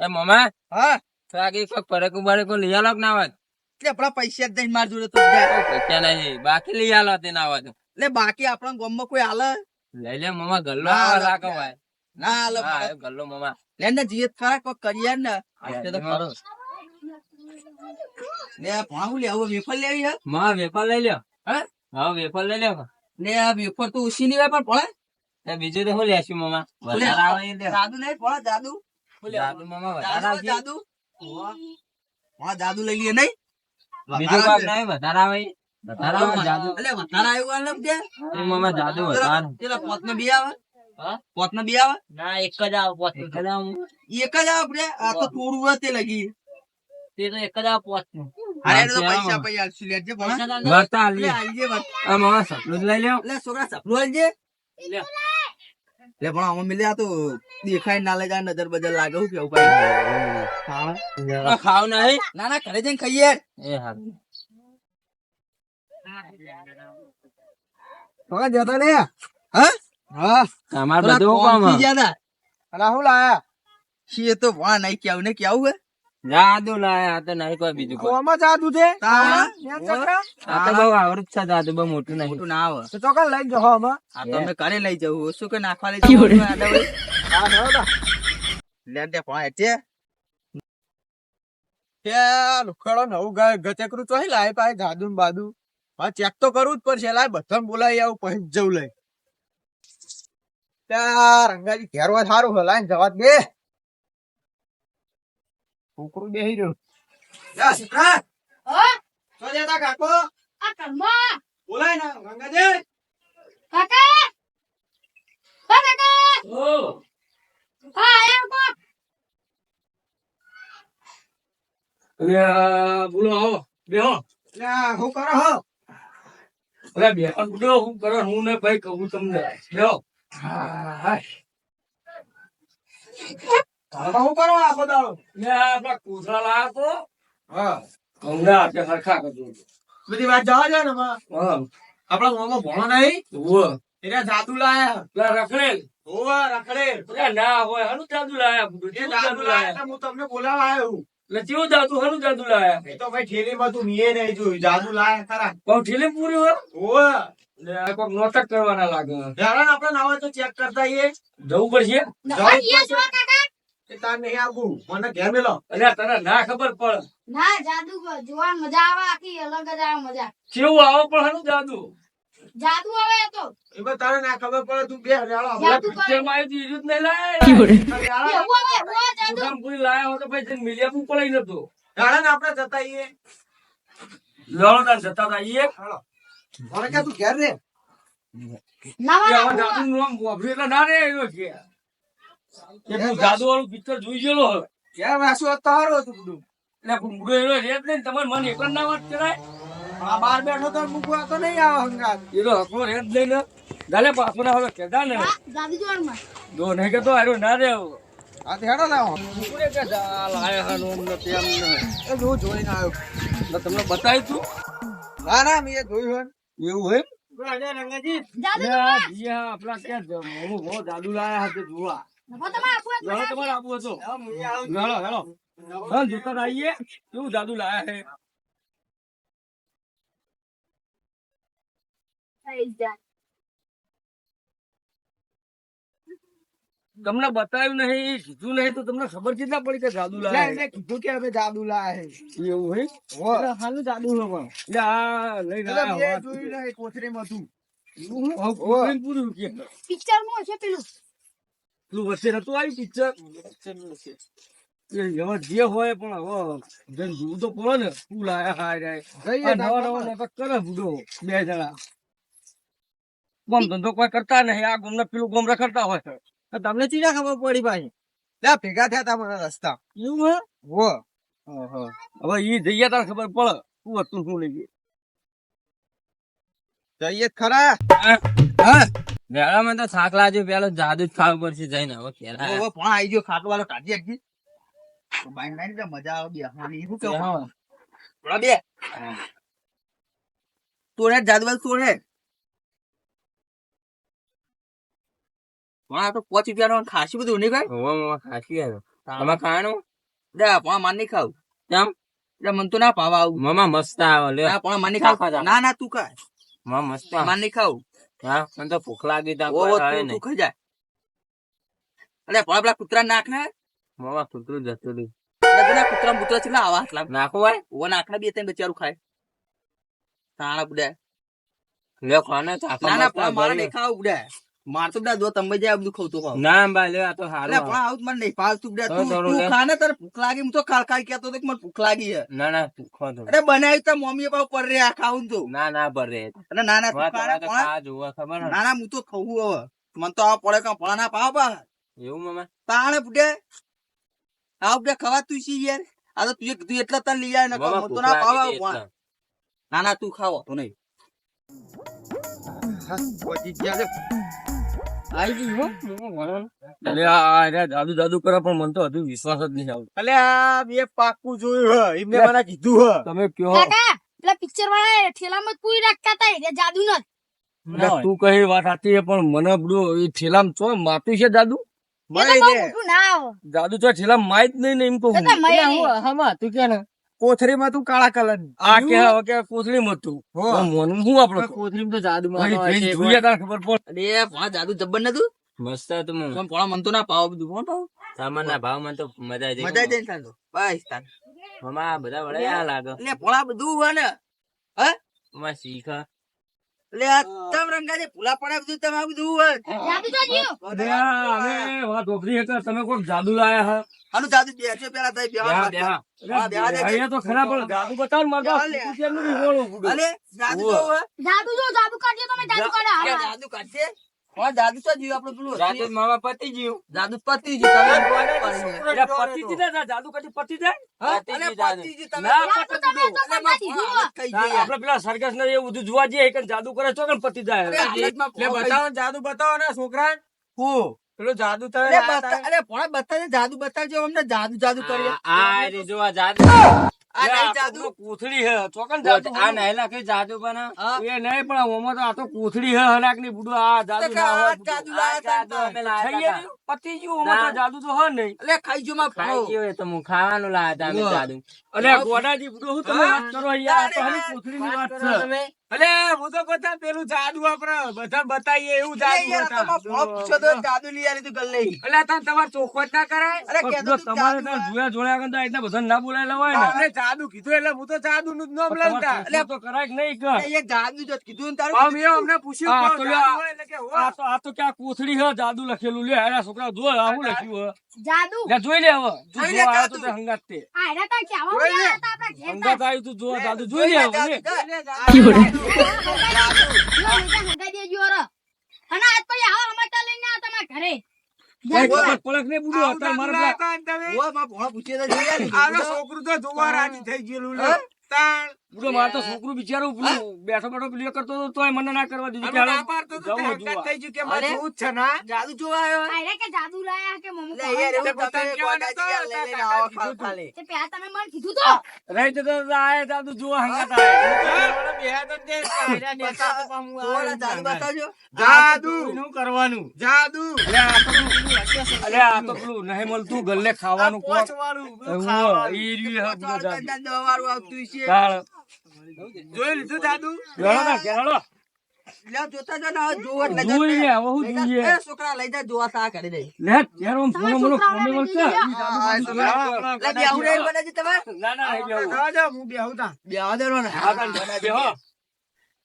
એ મમા હા? બાકી કોક પરક ઉબારે કો લઈ આલો કે ના આવત એટલે આપણા પૈસા જ નહીં માર જોડે તો. પૈસા નહીં બાકી લઈ આલો તે ના આવત એટલે બાકી આપણા ગામમાં કોઈ હાલે લઈ લે મમા ગલ્લો ના, આવા ના, ભાઈ. ના હાલે હા ગલ્લો મમા. લે ને જીત ખરા કોઈ કરીએ ને. આજે તો ખરો લે ભાવું લે હવે વેફર લેવી હે માં વેફર લઈ લ્યો. હે? હા વેફર લઈ લ્યો. લે આ વેફર તો ઉસી ની પણ પડે. બીજું તો શું લેશું મામા? ઓલે વધારે આવે જાદુ નહીં પણ જાદુ. જાદુ મામા વધારે જાદુ. જાદુ હા જાદુ લઈ લઈએ નહીં? બીજું કામ નહીં વધારે આવે. વધારે આવે જાદુ. એટલે વધારે આવ્યું આલે દે એ મમા જાદુ વધારે. પેલા પોત ને બી આવે? હા? પોત ને બી આવે? ના એક જ આવે પોત એક જ આવે. એક જ આવે આપણે આ તો થોડું હોય તે લગી. તે તો એક જ આવે પોત અરે પૈસા પૈસા લેજે પણ વર્તા લે. સપનું લઈ લ્યો. લે છોકરા સપનું આલજે. લે પણ આમાં મિલે આ તો દેખાય ના લાગે નજર બજર લાગે હું કેવું ભાઈ. ખાવ નહીં? ના ના ઘરે જઈને ખાઈએ. એ હા છોકરા જતો લે હા? હા. તમારે પેલા બધું કામ ગયા તા? અલા હું લાયા? શી તો વા નહીં કેવું ને કેવું હે? જાદુ લાયા તો નહીં કોઈ બીજું કોમાં જાદુ છે? આ તો બહુ આવડત છે જાદુ બહુ મોટું નહીં. મોટું ના આવે. તો લઈને જહો અમે આ તો અમે ઘરે લઈ જવું શું કે નાખવા લઈ જવું હા તો. પણ તે લુખડો નવું ગાય ગચેકરું ચોહી લાય પાય જાદુ ને બાદુ. હા ચેક તો કરવું જ પડશે. લાય બધાને બોલાવી આવું પછી જવું લઈ. ત્યાં રંગાજી ઘેરવા સારું હોય જવા દે. છોકરું બેહી રહ્યું યા સીતા હા? તો જતા કાકો આ ઘરમાં બોલાય ને રંગાજી કાકા હા કાકા હા એમ કો બોલો આવો બેહો લ્યા, હું કરો હો અરે બેહો બોલો હું કરો હું ને ભાઈ કહું તમને બેહો હા, હાય. તારે ને આપડા લાયા તો. હા. ઘઉંના હાથે હરખા કરજો. બધી વાત જવા દે ને હા. આપડા મોમાં ભણો નહીં? ઉવ્વ. એને જાદુ લાયા. પેલા રખડેલ. ઓવા રખડે પેલા ના હોય હાનું જાદુ લાયા. એ જાદુ જાદુ લાયા હું તમને બોલાવા આવ્યો એટલે કેવું જાદુ હાનું જાદુ લાયા? એ તો ભાઈ ઠેલીમાં તું મીએ નહીં જોયું. જાદુ લાયા ખરા. બહુ ઠેલી પૂરી હોય? ઓવા કોક નોટક કરવાના લાગે. હેરાન આપણે નાવા તો ચેક કરતા જવું પડશે? કે તાર નહીં આવું? મને ઘેર મેલો. અલ્યા તને ના ખબર પડે. ના જાદુ જોવા મજા આવે આખી અલગ જ આવે મજા. કેવું આવો પણ હાનું જાદુ? જાદુ આવે તો. એમાં તારે ના ખબર પડે તું બે હજારો જાદુ કરે. પિક્ચરમાં આવ્યું તું, જ નહીં લાયા એવું આવે એવું આવે જાદુ. પૂરી લાયા હોય તો ભાઈ મિલિયા પણ પડાઈ નતો હેરાન આપણે જતા લડો તાર જતા હતા મને કે તું ઘેર રે. કે આવા નામ વાપર્યું એટલે ના રે એનો છે. જાદુ વાળું પિક્ચર જોઈ ગયેલો હવે તારો હતું બધું. એટલે ભૂંગળો એનો રેત નહીં તમારે મને એક ના વાત કરાય. આ બાર બેઠો તો મૂકવા તો નહીં આવે હંગાત. એનો હકલો રેત લઈ ગાલે પાછો ના હવે કેદા ને. હા, જાદુ જોવામાં નહીં કે તો ના રે આ હેડો લાવો. પૂરે કે લાયા હાનું અમને તેમ એ હું જોઈને આવ્યો. મેં તમને બતાવ્યું તું. ના ના મેં એ જોયું એવું હોય હોય રંગાજી. જાદુ લે આ જીયા આપણા ક્યાં જાદુ લાયા હતા જોવા. તમારે આપવું તો હતો હેલો હેલો. હા જોતા આવીએ કેવું જાદુ લાયા હે તમને બતાવ્યું નહીં કીધું નહીં તો તમને ખબર કેટલા પડી કે જાદુ લાય એને કીધું કે અમે જાદુ લાયા છે. એવું હે હો હાલું જાદુ છે પણ. એટલે આ એટલે મેં વાત. જોયું નહીં કોથરીમાં હતું. હોય? પૂરું પૂરું કે? પિક્ચરમાં છે પેલું. પેલું વચ્ચે નતું આવ્યું પિક્ચર? એમાં જે હોય પણ હવે જેને જોવું તો પડે ને શું લાયા હાય જઈએ નવા નવા નાટક કરે બુડો બે જણા. ગોમ ધંધો કોઈ કરતા નહીં આ ગોમને પેલું ગોમ રખડતા હોય. તો તમને ચીના ખબર પડી ભાઈ? ત્યાં ભેગા થયા તા મને રસ્તા. એવું હે? હો. હવે ઈ જઈએ તાર ખબર પડે શું હતું શું લઈ જઈએ જ ખરા. મેળામાં તો થાક લાગ્યો પેલો જાદુ જ ખાવું પડશે જઈને. હવે કેરા હવે પણ આઈ ગયો ખાટલો વાળો કાઢી આપજી બાઈન લાઈન તો મજા આવે બેસવાની શું કે. થોડા બે. તોડે જાદુ વાળો તોડે પણ આ તો પાંચ રૂપિયાનો ખાસી બધું નહીં કઈ હોવા મામા ખાસી આવ્યો તમે ખાવાનું? લે પણ માર નહીં ખાવ. કેમ? એટલે મન તો ના પાવા આવું. મમા મસ્ત આવે લે. પણ માન નહીં ખાવ. ના ના તું ખા. મમા મસ્ત માન નહીં ખાવ. હા? મને તો ભૂખ લાગી તા ઓ કોઈ આવે તું નહીં. તું ખાઈ જા અલે પણ પેલા કૂતરા નાખ ને. મામા કૂતરું જતું એટલે પેલા કૂતરા છે આવા આટલા? નાખો ભાઈ ઓ નાખના બે ત્રણ બચારું ખાય. તાણા બુડે. લે ખાને ના ના મારે આવે. ખાવ બુડે. માર તો બુડા તમે જાય બધું ખાવતો ખાવ ના ભાઈ લે આ તો એટલે પણ આવું મને નહીં ફાવતું બુડે તું તું લે. તારે ભૂખ લાગી હું તો ખાલ ખાલ કહેતો હતો કે મને ભૂખ લાગી છે. ના ના તું ખો તો. અરે બનાવી તો મમ્મીએ પાછું પર રે આ ખાવું તો. ના ના ના તું વાત ખા ને તો પણ ખા જોવા ખબર ના. ના હું તો ખાવું હવે. મને તો આ પડે કાં ફળા ના પાવ બા એવું મામા? તાણે બુડે આ બુડે ખવા તું સી યાર? આ તો તું કીધું એટલે તને લઈ આવે ને તો ના પાવ તું ખાવો તો નહીં. પહોંચી ગયા લે. આવી ગયું હો. મામા ભણવાનું. એટલે આ આ રહ્યા જાદુ જાદુ કરે પણ મને તો હજુ વિશ્વાસ જ નહીં આવતો. અલ્યા મેં પાક્કું જોયું એમને મને કીધું હ. તમે કયો પેલા પિક્ચર વાળા ઠેલામાં જ પૂરી રાખતા હતા એટલે જાદુ ન તું કઈ વાત સાચી પણ મને બધું એ ઠેલામાં છો માતું છે જાદુ? દાદુ જાદુ તો ઠેલામાં માય જ નહીં એમ કહું તું કે ને? કોથરીમાં તું કાળા કલર આ કે કે કોથળીમાં તું? હો. મોનું શું આપણો? કોથળીમાં તો જાદુ જોઈએ તાર ખબર પડે. અરે પણ જાદુ જબ્બર નતું મસ્ત હતું મામા. પણ પોળા મન તો ના પાવ બધું કોણ પાવ. સામાનના ભાવમાં તો મજા આવી મજા આવી ખાધો બસ તાન મમા આ બધા વળ્યા લાગે. એટલે પણ આ બધું હોય ને? મામા શીખા. એટલે આ તમ રંગાજી ભૂલા પડે બધું તમે આ બધું હોય તો અરે અમે વાત વાપરી હતા તમે કોઈ જાદુ લાયા હા? આનું જાદુ બેસો પેલા થઈ બેહા, બેહા. હા, બે હાથે અહીંયા તો ખરાબ પણ દાદુ બતાવ માર મારે તો નું બધું. અલે દાદુ તો હોય જો દાદુ કાઢજે તમે દાદુ કાઢો હા. જાદુ કાઢશે હા જાદુ તો જીવ આપણે પેલું જાદુ મામા પતી ગયું જાદુ પતી ગયું તમે એટલે પતિ દીધા તા, જાદુ કાઢી પતિ જાય હા? પતી અલે ગયું જાદુ. તમે ના, જાદુ તમે તો કરવા દીધું હો. થઈ ના, ગઈ આપણે પેલા સરઘસ ને એવું બધું જોવા જઈએ કે જાદુ કરે છો કે પતિ જાય બતાવો જાદુ બતાવો ને છોકરા હું? પેલું જાદુ તમે અરે લાયા બતા- તા. અરે પણ બતાવજે જાદુ બતાવજો અમને જાદુ જાદુ કરીએ. આ આ રે જો આ જાદુ. આ નહીં જાદુ. કોથળી હે. ચોકન જાદુ આ નહીં લાગે જાદુ પણ એ નહીં પણ ઓમાં તો આ તો કોથળી હે ની બુડું. આ જાદુ ના લાયા? પતી ગયું ઓમાં તો જાદુ તો હે નહીં. ખાઈ જો માં ખાઈ ગયો તો હું ખાવાનું લાયા તા જાદુ. અલે ગોડાજી બુડું હું તમે વાત કરો યાર હની કોથળીની વાત છે. અલે હું તો બધા પેલું જાદુ આપણે બધા બતાવીએ એવું જાદુ જાદુ લઈ આવી તું ગલ્લે. અલે તને તમારે ચોખવટ ના કરાય? અરે કે તમારે જાદુ જોયા જોયા કરતા એટલે બધા ના બોલાય લવાય ને. અરે જાદુ કીધું એટલે હું તો જાદુ નું જ નામ લઉં તા. તો કરાય કે નહીં કે એ જાદુ જો કીધું ને તારું આમ એ અમને પૂછ્યું તો જાદુ હોય એટલે કે. આ તો આ તો ક્યાં કોથળી હે જાદુ લખેલું. લે અરે છોકરા જો આ શું લખ્યું હે? જાદુ. લે જોઈ લે હવે. જોઈ લે તો તે હંગાત તે. આ એના તા કેવા હંગાત આવ્યું તું જો જાદુ. જોઈ લે હવે છોકરું બિચારું બેઠો બેઠો પેલું કરતો હતો તોય મને ના કરવા દીધું. જાદુ જોવા આવ્યો? કે જાદુ લાયા કે મમ્મી તમે મને કીધું તો. રહી જતો તો આયા જાદુ જોવા હંગાત જાદુ બતાવજો. જાદુ શું કરવાનું જાદુ અલે આ તો પેલું- તો નહીં મળતું ગલ્લે ખાવાનું કોક. પોચવાળું બધું એવું ખાવાનું. ઈ રહ્યું હે બધું જાદુ. પંચાયત દવા વાળું આવતું છે. જોઈ લીધું જાદુ હેળો ના, હેળો. લે, જોતા જો ને હવે જોવો એટલે જોઈએ, જતા. હવે હું લઈ જા. જોઈએ. એ, છોકરા લઈ જા જોવા સા કરી દે બેહું ના, ના, બેહું તા. બેહવા દેવાનો ને. હા, તાન બેહો.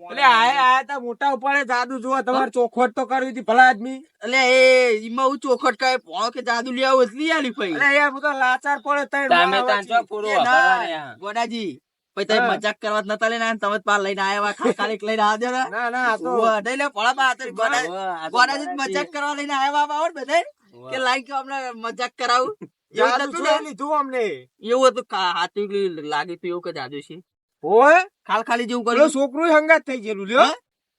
એટલે આયા આયા તા મોટા ઉપાડે જાદુ જોવા. તમારે ચોખવટ તો કરવી હતી ભલા આદમી. એટલે એ ઈમાં હું ચોખટ કાંઈ પોણો કે જાદુ લઈ આવું એટલે આલી પઈ. અરે યાર હું તો લાચાર પડે તઈ તમે તાન પૂરો એ ના, વાપરવા રહ્યા. ગોડાજી પછી તમે મજાક કરવા નતા લઈને તમે પાર લઈને આવ્યા ખાલી ખાલી લઈને આવજો ને ના ના તો નહીં લે, ભોળા બા, તો ગોડા- ઓવે, આ તો ગોડાજી મજાક કરવા લઈને આવ્યા બધાય. ઓવે. કે લાઈન કે અમને મજાક કરાવું. એવું હતું કા- હાથું લાગે તો એવું કે જાદુ છે. ઓય ખાલ ખાલી જેવું કર્યું. છોકરું હંગાત થઈ ગયેલું લ્યો.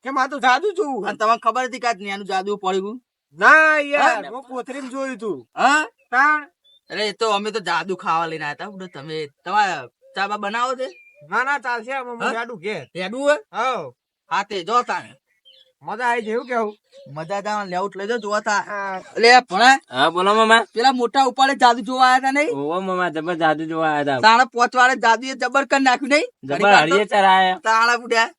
કે મારે તો જાદુ જોવું. અને તમને ખબર હતી કે આ નાનું જાદુ પડ્યું? ના યાર હું? કોથરીમ જોયું તું. હા? તાણ. અરે એ તો અમે તો જાદુ ખાવા લઈને આવ્યા હતા તમે. તમારે ચા બા બનાવો છે ના ના ચાલશે અમે? જાદુ કે જાદુ હે હા તે જો તાણે. મજા આવી જેવું કેવું? મજા તા લેઆઉટ લઈ જોવા તા. એટલે ભણા. હા બોલો મામા. પેલા મોટા ઉપાડે જાદુ જોવા આયા તા નહીં? ઓવો મામા જબર જાદુ જોવા આવ્યા હતા તાણે પોચ વાળે જાદુ એ જબર કરી નાખ્યું નહીં? જબર હળીએ ચરાયા તાણા બુડ્યા